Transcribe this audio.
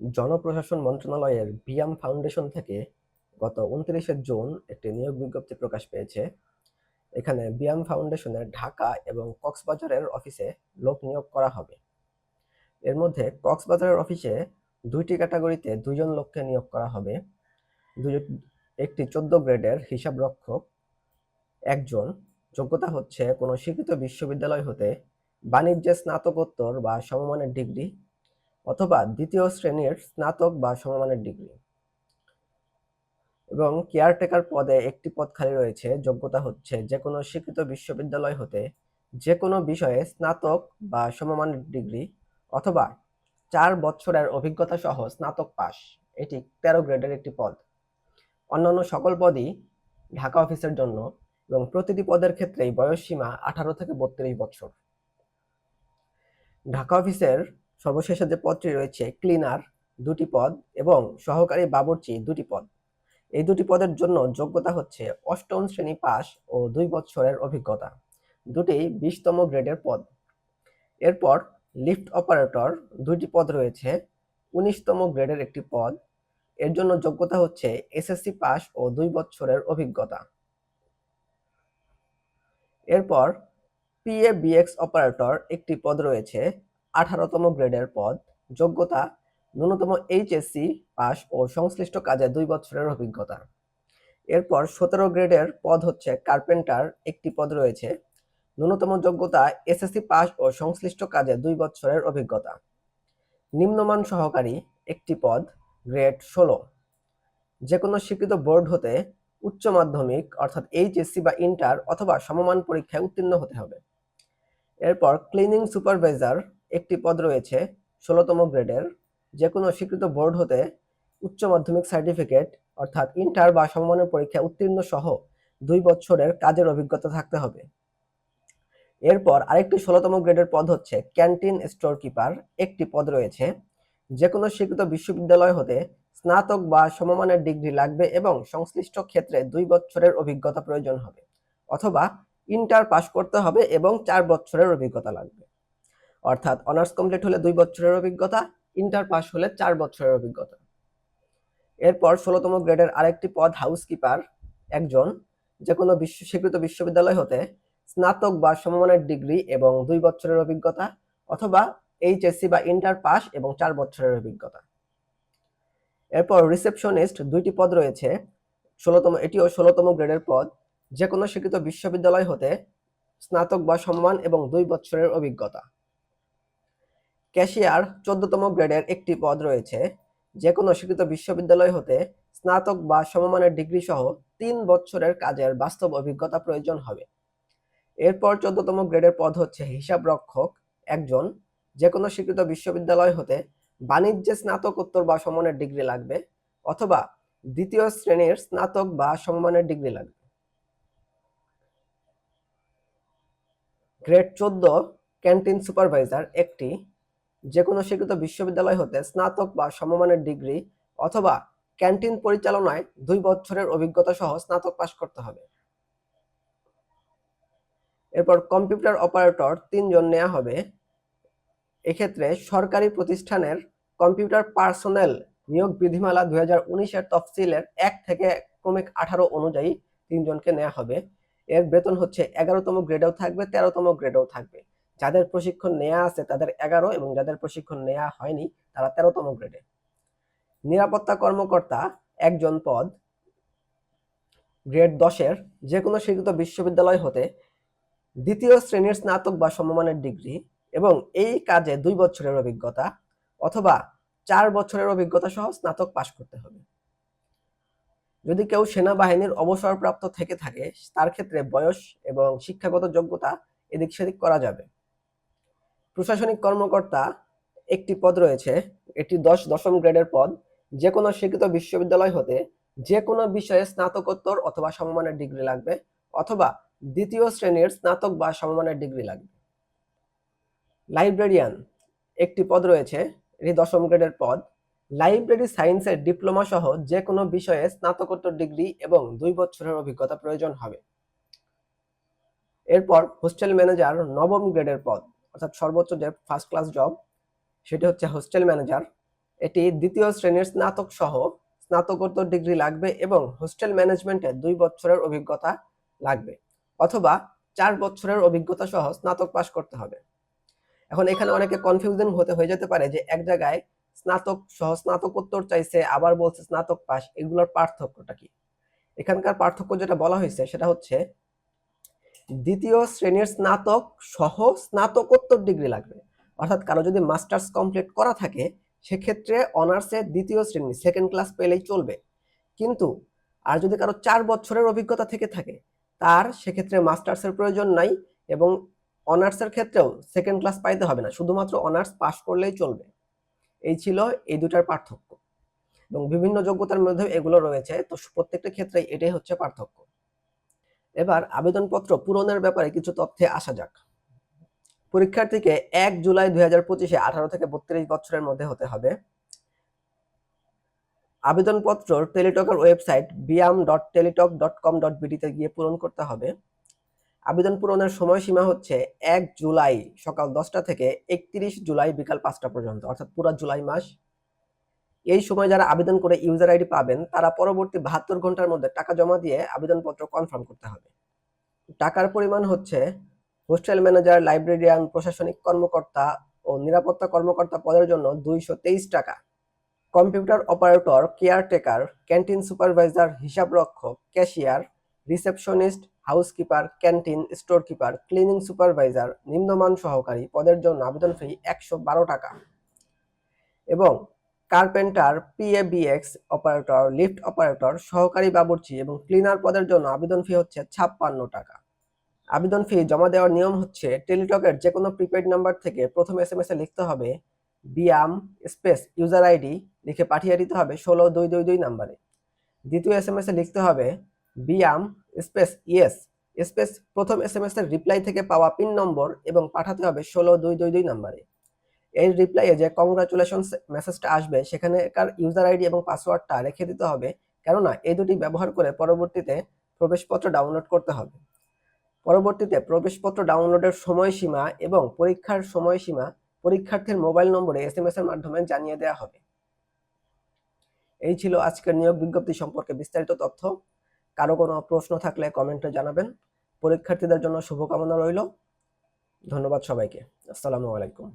জনপ্রশাসন মন্ত্রণালয়ের বিয়াম ফাউন্ডেশন থেকে গত উনত্রিশে জুন একটি নিয়োগ বিজ্ঞপ্তি প্রকাশ পেয়েছে। এখানে বিয়াম ফাউন্ডেশনের ঢাকা এবং কক্সবাজারের অফিসে লোক নিয়োগ করা হবে। এর মধ্যে কক্সবাজারের অফিসে দুইটি ক্যাটাগরিতে দুইজন লোককে নিয়োগ করা হবে। একটি চোদ্দ গ্রেডের হিসাব রক্ষক একজন, যোগ্যতা হচ্ছে কোনো স্বীকৃত বিশ্ববিদ্যালয় হতে বাণিজ্যে স্নাতকোত্তর বা সমমানের ডিগ্রি অথবা দ্বিতীয় শ্রেণির স্নাতক বা সমমানের ডিগ্রি। এবং কেয়ারটেকার পদে একটি পদ খালি রয়েছে, যোগ্যতা হচ্ছে যে কোনো স্বীকৃত বিশ্ববিদ্যালয় হতে যে কোনো বিষয়ে স্নাতক বা সমমানের ডিগ্রি অথবা চার বছরের অভিজ্ঞতা সহ স্নাতক পাস। এটি তেরো গ্রেডের একটি পদ। অন্যান্য সকল পদই ঢাকা অফিসের জন্য এবং প্রতিটি পদের ক্ষেত্রেই বয়স সীমা আঠারো থেকে বত্রিশ বছর। ঢাকা অফিসের সর্বশেষে যে পদটি রয়েছে ক্লিনার দুটি পদ এবং সহকারী বাবুর্চি দুটি পদ। এই দুটি পদের জন্য যোগ্যতা হচ্ছে অষ্টম শ্রেণি পাস ও দুই বছরের অভিজ্ঞতা। দুটি বিশতম গ্রেডের পদ। এরপর লিফট অপারেটর দুটি পদ রয়েছে, উনিশতম গ্রেডের একটি পদ। এর জন্য যোগ্যতা হচ্ছে এসএসসি পাস ও দুই বছরের অভিজ্ঞতা। এরপর পিএ বিএক্স অপারেটর একটি পদ রয়েছে আঠারোতম গ্রেডের পদ। যোগ্যতা, ন্যূনতম এইচএসসি পাস ও সংশ্লিষ্ট কাজে দুই বছরের অভিজ্ঞতা। এরপর সতেরো গ্রেডের পদ হচ্ছে কার্পেন্টার, একটি পদ রয়েছে। ন্যূনতম যোগ্যতা, এসএসসি পাস ও সংশ্লিষ্ট কাজে দুই বছরের অভিজ্ঞতা। নিম্নমান সহকারী, একটি পদ, গ্রেড ষোলো। যে কোনো স্বীকৃত বোর্ড হতে উচ্চ মাধ্যমিক, অর্থাৎ এইচএসসি বা ইন্টার অথবা সমমান পরীক্ষায় উত্তীর্ণ হতে হবে। এরপর ক্লিনিং সুপারভাইজার একটি পদ রয়েছে ষোলোতম গ্রেডের। যে কোনো স্বীকৃত বোর্ড হতে উচ্চ মাধ্যমিক সার্টিফিকেট অর্থাৎ ইন্টার বা সমমানের পরীক্ষা উত্তীর্ণ সহ দুই বছরের কাজের অভিজ্ঞতা থাকতে হবে। এরপর আরেকটি ষোলোতম গ্রেডের পদ হচ্ছে ক্যান্টিন স্টোর কিপার একটি পদ রয়েছে যে কোনো স্বীকৃত বিশ্ববিদ্যালয় হতে স্নাতক বা সমমানের ডিগ্রি লাগবে এবং সংশ্লিষ্ট ক্ষেত্রে দুই বছরের অভিজ্ঞতা প্রয়োজন হবে অথবা ইন্টার পাস করতে হবে এবং চার বছরের অভিজ্ঞতা লাগবে। অর্থাৎ অনার্স কমপ্লিট হলে দুই বছরের অভিজ্ঞতা, ইন্টার পাস হলে চার বছরের অভিজ্ঞতা। এরপর ষোলোতম গ্রেডের আরেকটি পদ হাউসকিপার, একজন যে কোনো বিশ্ব স্বীকৃত বিশ্ববিদ্যালয় হতে স্নাতক বা সমমানের ডিগ্রি এবং দুই বছরের অভিজ্ঞতা অথবা এইচএসসি বা ইন্টার পাস এবং চার বছরের অভিজ্ঞতা। এরপর রিসেপশনিস্ট দুইটি পদ রয়েছে, ষোলোতম এটিও ষোলোতম গ্রেডের পদ। যে কোনো স্বীকৃত বিশ্ববিদ্যালয় হতে স্নাতক বা সম্মান এবং দুই বছরের অভিজ্ঞতা। ক্যাশিয়ার চোদ্দতম গ্রেডের একটি পদ রয়েছে। যে কোনো স্বীকৃত বিশ্ববিদ্যালয় হতে স্নাতক বা সমমানের ডিগ্রি সহ তিন বছরের কাজের বাস্তব অভিজ্ঞতা প্রয়োজন হবে। এরপর চোদ্দতম গ্রেডের পদ হচ্ছে হিসাব রক্ষক একজন যে কোনো স্বীকৃত বিশ্ববিদ্যালয় হতে বাণিজ্যে স্নাতকোত্তর বা সমমানের ডিগ্রি লাগবে অথবা দ্বিতীয় শ্রেণির স্নাতক বা সমমানের ডিগ্রি লাগবে। গ্রেড চোদ্দ ক্যান্টিন সুপারভাইজার একটি যে কোনো স্বীকৃত বিশ্ববিদ্যালয় হতে স্নাতক বা সমমানের ডিগ্রি অথবা ক্যান্টিন পরিচালনায় দুই বছরের অভিজ্ঞতা সহ স্নাতক পাশ করতে হবে। এরপর কম্পিউটার অপারেটর তিনজন নেওয়া হবে। এক্ষেত্রে সরকারি প্রতিষ্ঠানের কম্পিউটার পার্সোনেল নিয়োগ বিধিমালা দুই হাজার উনিশের তফসিলের এক থেকে ক্রমিক আঠারো অনুযায়ী তিনজনকে নেওয়া হবে। এর বেতন হচ্ছে এগারোতম গ্রেডেও থাকবে, তেরোতম গ্রেডেও থাকবে। যাদের প্রশিক্ষণ নেওয়া আছে তাদের এগারো এবং যাদের প্রশিক্ষণ নেওয়া হয়নি তারা তেরোতম গ্রেডে নিরাপত্তা কর্মকর্তা একজন পদ গ্রেড দশের যে কোনো স্বীকৃত বিশ্ববিদ্যালয় হতে দ্বিতীয় শ্রেণির স্নাতক বা সমমানের ডিগ্রি এবং এই কাজে দুই বছরের অভিজ্ঞতা অথবা চার বছরের অভিজ্ঞতা সহ স্নাতক পাশ করতে হবে। যদি কেউ সেনাবাহিনীর অবসরপ্রাপ্ত থেকে থাকে, তার ক্ষেত্রে বয়স এবং শিক্ষাগত যোগ্যতা এদিক সেদিক করা যাবে। প্রশাসনিক কর্মকর্তা একটি পদ রয়েছে এটি দশ দশম গ্রেডের পদ। যে কোনো স্বীকৃত বিশ্ববিদ্যালয় হতে যে কোনো বিষয়ে স্নাতকোত্তর অথবা সমমানের ডিগ্রি লাগবে, অথবা দ্বিতীয় শ্রেণির স্নাতক বা সমমানের ডিগ্রি লাগবে। লাইব্রেরিয়ান একটি পদ রয়েছে, এটি দশম গ্রেডের পদ। লাইব্রেরি সায়েন্সের ডিপ্লোমা সহ যে কোনো বিষয়ে স্নাতকোত্তর ডিগ্রি এবং দুই বছরের অভিজ্ঞতা প্রয়োজন হবে। এরপর হোস্টেল ম্যানেজার নবম গ্রেডের পদ। অর্থাৎ সর্বোচ্চ যে ফার্স্ট ক্লাস জব সেটি হচ্ছে হোস্টেল ম্যানেজার এটি দ্বিতীয় শ্রেণির স্নাতক সহ, স্নাতকোত্তর ডিগ্রি লাগবে এবং হোস্টেল ম্যানেজমেন্টে দুই বছরের অভিজ্ঞতা লাগবে অথবা চার বছরের অভিজ্ঞতা সহ স্নাতক পাশ করতে হবে। এখন এখানে অনেকে কনফিউশন হতে, হয়ে যেতে পারে যে এক জায়গায় স্নাতক সহ স্নাতকোত্তর চাইছে, আবার বলছে স্নাতক পাস এগুলোর পার্থক্যটা কি? এখানকার পার্থক্য যেটা বলা হয়েছে সেটা হচ্ছে দ্বিতীয় শ্রেণির স্নাতক সহ স্নাতকোত্তর ডিগ্রি লাগবে। অর্থাৎ কারও যদি মাস্টার্স কমপ্লিট করা থাকে, সেক্ষেত্রে অনার্সের দ্বিতীয় শ্রেণি, সেকেন্ড ক্লাস পেলেই চলবে। কিন্তু আর যদি কারও চার বছরের অভিজ্ঞতা থেকে থাকে, তার সেক্ষেত্রে মাস্টার্সের প্রয়োজন নাই এবং অনার্সের ক্ষেত্রেও সেকেন্ড ক্লাস পাইতে হবে না, শুধুমাত্র অনার্স পাশ করলেই চলবে। এই ছিল এই দুটার পার্থক্য। এবং বিভিন্ন যোগ্যতার মধ্যে এগুলো রয়েছে, তো প্রত্যেকটা ক্ষেত্রে এটাই হচ্ছে পার্থক্য। এবার আবেদনপত্র পূরণের ব্যাপারে কিছু তথ্যে আসা যাক। পরীক্ষার্থীকে এক জুলাই দুই হাজার পঁচিশে আঠারো থেকে বত্রিশ বছরের মধ্যে হতে হবে। আবেদনপত্র টেলিটকের website BIAM dot Teletalk dot com dot বিডিতে গিয়ে পূরণ করতে হবে। আবেদন পূরণের সময়সীমা হচ্ছে এক জুলাই সকাল দশটা থেকে একত্রিশ জুলাই বিকাল পাঁচটা পর্যন্ত, অর্থাৎ পুরো জুলাই মাস এই সময় যারা আবেদন করে ইউজার আইডি পাবেন, তারা পরবর্তী বাহাত্তর ঘণ্টার মধ্যে টাকা জমা দিয়ে আবেদনপত্র কনফার্ম করতে হবে। টাকার পরিমাণ হচ্ছে হোস্টেল ম্যানেজার লাইব্রেরিয়ান প্রশাসনিক কর্মকর্তা ও নিরাপত্তা কর্মকর্তা পদের জন্য দুইশো তেইশ টাকা। Computer operator caretaker canteen supervisor হিসাবরক্ষক cashier receptionist housekeeper canteen store keeper cleaning supervisor নিম্নমান সহকারী পদের জন্য আবেদন ফি একশো বারো টাকা। এবং carpenter PABX operator, lift operator, সহকারী বাবুর্চি এবং ক্লিনার পদের জন্য আবেদন ফি হচ্ছে ছাপ্পান্ন টাকা। আবেদন ফি জমা দেওয়ার নিয়ম হচ্ছে টেলিটকের যে কোনো প্রিপেড নাম্বার থেকে প্রথম এস এম এস এ লিখতে হবে বিয়াম স্পেস ইউজার আইডি লিখে পাঠিয়ে দিতে হবে ষোলো দুই দুই দুই নাম্বারে। দ্বিতীয় এস এম এস এ লিখতে হবে বিয়াম স্পেস ইয়েস স্পেস প্রথম এস এম এস এর রিপ্লাই থেকে পাওয়া পিন নম্বর এবং পাঠাতে হবে ষোলো দুই দুই দুই নাম্বারে। এই রিপ্লাইয়ে যে কংগ্রাচুলেশন মেসেজটা আসবে, সেখানেকার ইউজার আইডি এবং পাসওয়ার্ডটা রেখে দিতে হবে। কেননা, এই দুটি ব্যবহার করে পরবর্তীতে প্রবেশপত্র ডাউনলোড করতে হবে। পরবর্তীতে প্রবেশপত্র ডাউনলোডের সময়সীমা এবং পরীক্ষার সময়সীমা পরীক্ষার্থীর মোবাইল নম্বরে এস এম এর মাধ্যমে জানিয়ে দেওয়া হবে। এই ছিল আজকের নিয়োগ বিজ্ঞপ্তি সম্পর্কে বিস্তারিত তথ্য। কারও কোনো প্রশ্ন থাকলে কমেন্টে জানাবেন। পরীক্ষার্থীদের জন্য শুভকামনা রইল। ধন্যবাদ সবাইকে। আসসালামু আলাইকুম।